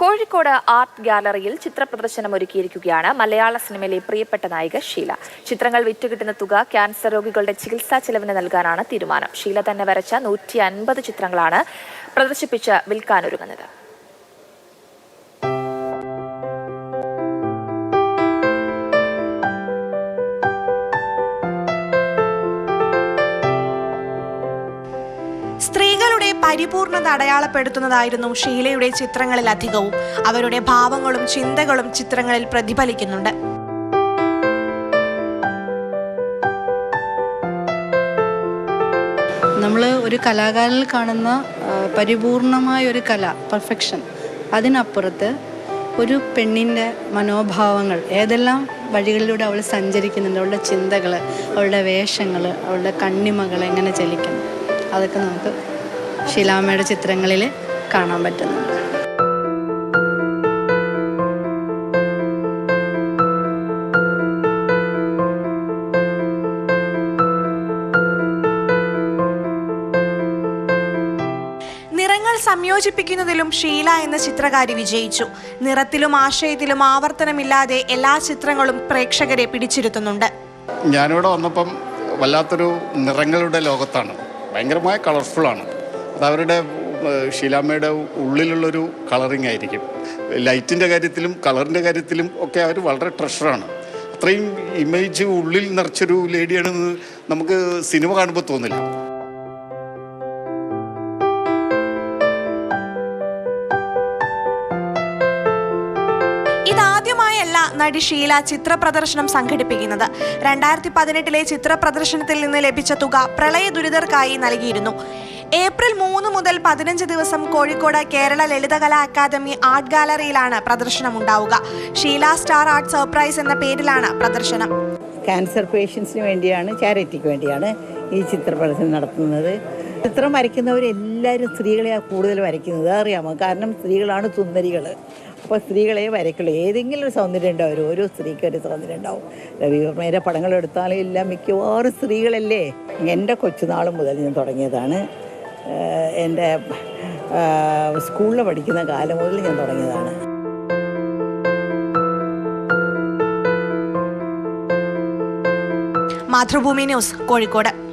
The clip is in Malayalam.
കോഴിക്കോട് ആർട്ട് ഗാലറിയിൽ ചിത്രപ്രദർശനം ഒരുക്കിയിരിക്കുകയാണ് മലയാള സിനിമയിലെ പ്രിയപ്പെട്ട നായിക ഷീല. ചിത്രങ്ങൾ വിറ്റുകിട്ടുന്ന തുക ക്യാൻസർ രോഗികളുടെ ചികിത്സാ ചെലവിന് നൽകാനാണ് തീരുമാനം. ഷീല തന്നെ വരച്ച നൂറ്റി ചിത്രങ്ങളാണ് പ്രദർശിപ്പിച്ച് വിൽക്കാനൊരുങ്ങുന്നത്. സ്ത്രീകളുടെ പരിപൂർണത അടയാളപ്പെടുത്തുന്നതായിരുന്നു ഷീലയുടെ ചിത്രങ്ങളിൽ അധികവും അവരുടെ ഭാവങ്ങളും ചിന്തകളും ചിത്രങ്ങളിൽ പ്രതിഫലിക്കുന്നുണ്ട്. നമ്മൾ ഒരു കലാകാരനിൽ കാണുന്ന പരിപൂർണമായ ഒരു കല പെർഫെക്ഷൻ അതിനപ്പുറത്ത് ഒരു പെണ്ണിന്റെ മനോഭാവങ്ങൾ ഏതെല്ലാം വഴികളിലൂടെ അവൾ സഞ്ചരിക്കുന്നുണ്ട് അവളുടെ ചിന്തകൾ അവളുടെ വേഷങ്ങൾ അവളുടെ കണ്ണിമകൾ എങ്ങനെ ചലിക്കുന്നു. അതൊക്കെ നമുക്ക് ശീലാമ്മയുടെ ചിത്രങ്ങളിൽ കാണാൻ പറ്റുന്നുണ്ട്. നിറങ്ങൾ സംയോജിപ്പിക്കുന്നതിലും ഷീല എന്ന ചിത്രകാരി വിജയിച്ചു. നിറത്തിലും ആശയത്തിലും ആവർത്തനമില്ലാതെ എല്ലാ ചിത്രങ്ങളും പ്രേക്ഷകരെ പിടിച്ചിരുത്തുന്നുണ്ട്. ഞാനിവിടെ വന്നപ്പം വല്ലാത്തൊരു നിറങ്ങളുടെ ലോകത്താണ്. ഭയങ്കരമായ കളർഫുള്ളാണ് അത് അവരുടെ ഷീലാമ്മയുടെ ഉള്ളിലുള്ളൊരു കളറിങ് ആയിരിക്കും. ലൈറ്റിന്റെ കാര്യത്തിലും കളറിന്റെ കാര്യത്തിലും ഒക്കെ അവർ വളരെ ട്രഷറാണ് അത്രയും ഇമേജ് ഉള്ളിൽ നിറച്ചൊരു ലേഡിയാണെന്ന് നമുക്ക് സിനിമ കാണുമ്പോൾ തോന്നില്ല. ഇതാദ്യമായല്ല നടി ഷീല ചിത്ര പ്രദർശനം സംഘടിപ്പിക്കുന്നത്. രണ്ടായിരത്തി പതിനെട്ടിലെ ചിത്ര പ്രദർശനത്തിൽ നിന്ന് ലഭിച്ച തുക പ്രളയ ദുരിതർക്കായി നൽകിയിരുന്നു. ഏപ്രിൽ മൂന്ന് മുതൽ പതിനഞ്ച് ദിവസം കോഴിക്കോട് കേരള ലളിതകലാ അക്കാദമി ആർട്ട് ഗാലറിയിലാണ് പ്രദർശനം ഉണ്ടാവുക ഷീല സ്റ്റാർ ആർട്ട് സർപ്രൈസ് എന്ന പേരിലാണ് പ്രദർശനം. ക്യാൻസർ പേഷ്യൻസിന് വേണ്ടിയാണ് ചാരിറ്റിക്ക് വേണ്ടിയാണ് ഈ ചിത്ര പ്രദർശനം നടത്തുന്നത്. ചിത്രം വരയ്ക്കുന്നവരെല്ലാവരും സ്ത്രീകളെയാണ് കൂടുതൽ വരയ്ക്കുന്നത് അറിയാമോ കാരണം സ്ത്രീകളാണ് സുന്ദരികൾ അപ്പോൾ സ്ത്രീകളെ വരയ്ക്കുള്ളൂ. ഏതെങ്കിലും ഒരു സൗന്ദര്യം ഉണ്ടാവും. ഓരോ സ്ത്രീക്കും ഒരു സൗന്ദര്യം ഉണ്ടാവും. രവിവർമ്മയുടെ പടങ്ങൾ എടുത്താലും ഇല്ല മിക്കവാറും സ്ത്രീകളല്ലേ? എന്റെ കൊച്ചുനാൾ മുതൽ ഞാൻ തുടങ്ങിയതാണ്. എന്റെ സ്കൂളിൽ പഠിക്കുന്ന കാലം മുതൽ ഞാൻ തുടങ്ങിയതാണ്. മാതൃഭൂമി ന്യൂസ് കോഴിക്കോട്.